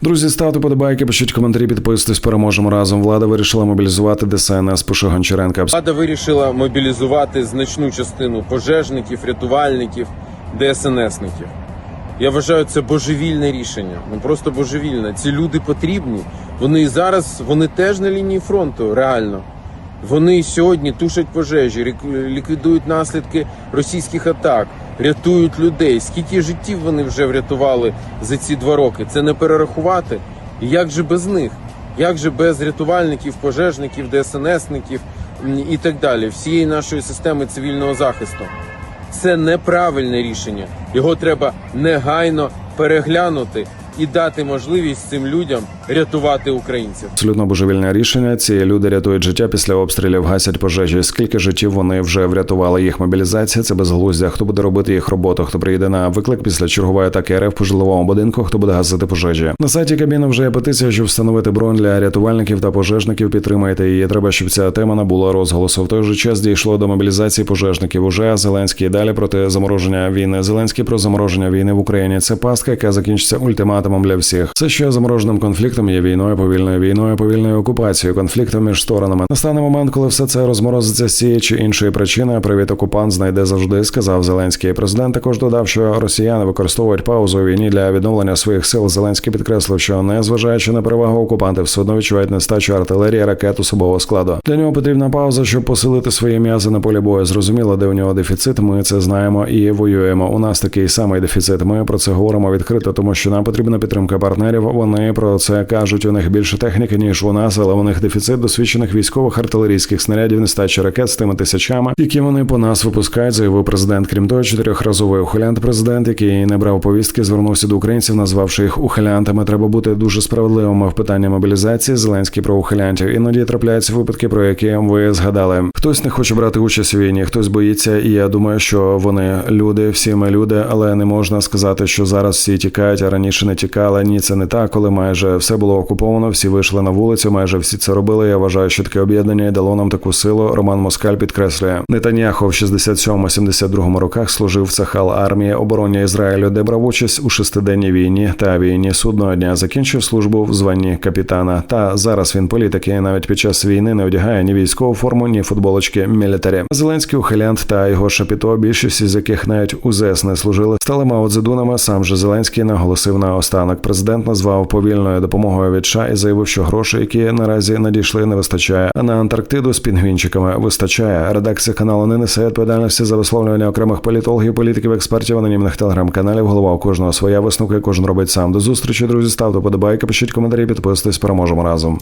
Друзі, ставте подобайки, пишіть коментарі, підписуйтесь, переможемо разом. Влада вирішила мобілізувати ДСНС Пише Гончаренка. Влада вирішила мобілізувати значну частину пожежників, рятувальників, ДСНСників. Я вважаю, це божевільне рішення. Ну просто божевільне. Ці люди потрібні. Вони і зараз вони теж на лінії фронту, реально. Вони сьогодні тушать пожежі, ліквідують наслідки російських атак, рятують людей. Скільки життів вони вже врятували за ці два роки? Це не перерахувати. І як же без них? Як же без рятувальників, пожежників, ДСНСників і так далі, всієї нашої системи цивільного захисту? Це неправильне рішення. Його треба негайно переглянути і дати можливість цим людям рятувати українців. Абсолютно божевільне рішення. Ці люди рятують життя після обстрілів, гасять пожежі. Скільки життів вони вже врятували їх мобілізація? Це безглуздя. Хто буде робити їх роботу? Хто приїде на виклик після чергової атаки РФ по житловому будинку? Хто буде гасити пожежі? На сайті Кабміну вже є петиція, щоб встановити бронь для рятувальників та пожежників. Підтримайте її. Треба, щоб ця тема набула розголосу. В той же час дійшло до мобілізації пожежників. Уже Зеленський далі проти замороження війни. Зеленський про замороження війни в Україні. Це пастка, яка закінчиться ультиматумом для всіх. Це ще замороженим конфліктом є війною, повільною війною, повільною окупацією, конфліктом між сторонами. Настане момент, коли все це розморозиться з цієї чи іншої причини. Привіт окупант знайде завжди, сказав Зеленський. Президент також додав, що росіяни використовують паузу у війні для відновлення своїх сил. Зеленський підкреслив, що не зважаючи на перевагу окупанти, все одно відчувають нестачу артилерії, ракет особового складу. Для нього потрібна пауза, щоб посилити свої м'язи на полі бою. Зрозуміло, де у нього дефіцит. Ми це знаємо і воюємо. У нас такий самий дефіцит. Ми про це говоримо відкрито, тому що нам потрібна підтримка партнерів. Вони про це кажуть. У них більше техніки ніж у нас, але у них дефіцит досвідчених військових артилерійських снарядів, нестача ракет з тими тисячами, які вони по нас випускають. Заявив президент. Крім того, чотирьохразовий ухилянт президент, який не брав повістки, звернувся до українців, назвавши їх ухилянтами. Треба бути дуже справедливими в питанні мобілізації. Зеленський про ухилянтів. Іноді трапляються випадки, про які ви згадали. Хтось не хоче брати участь у війні, хтось боїться, і я думаю, що вони люди, всі ми люди, але не можна сказати, що зараз всі тікають, а раніше не тікали. Ні, це не так, коли майже все було окуповано, всі вийшли на вулицю, майже всі це робили. Я вважаю, що таке об'єднання дало нам таку силу. Роман Москаль підкреслює. Нетаняху в 67-72 роках служив в Цахал армії обороні Ізраїлю, де брав участь у шестиденній війні та війні судного дня. Закінчив службу в званні капітана. Та зараз він політик і навіть під час війни не одягає ні військову форму, ні футболочки мілітарі. Зеленський ухилянт та його шапіто, більшість із яких навіть у ЗС не служили, стали маодзедунами. Сам же Зеленський наголосив на останок. Президент назвав повільною допомогою від США і заявив, що грошей, які наразі надійшли, не вистачає. А на Антарктиду з пінгвінчиками вистачає. Редакція каналу не несе відповідальності за висловлювання окремих політологів, політиків, експертів, анонімних телеграм-каналів. Голова у кожного своя висновка, кожен робить сам. До зустрічі, друзі. Ставте подобайки, пишіть коментарі, підписуйтесь. Переможемо разом.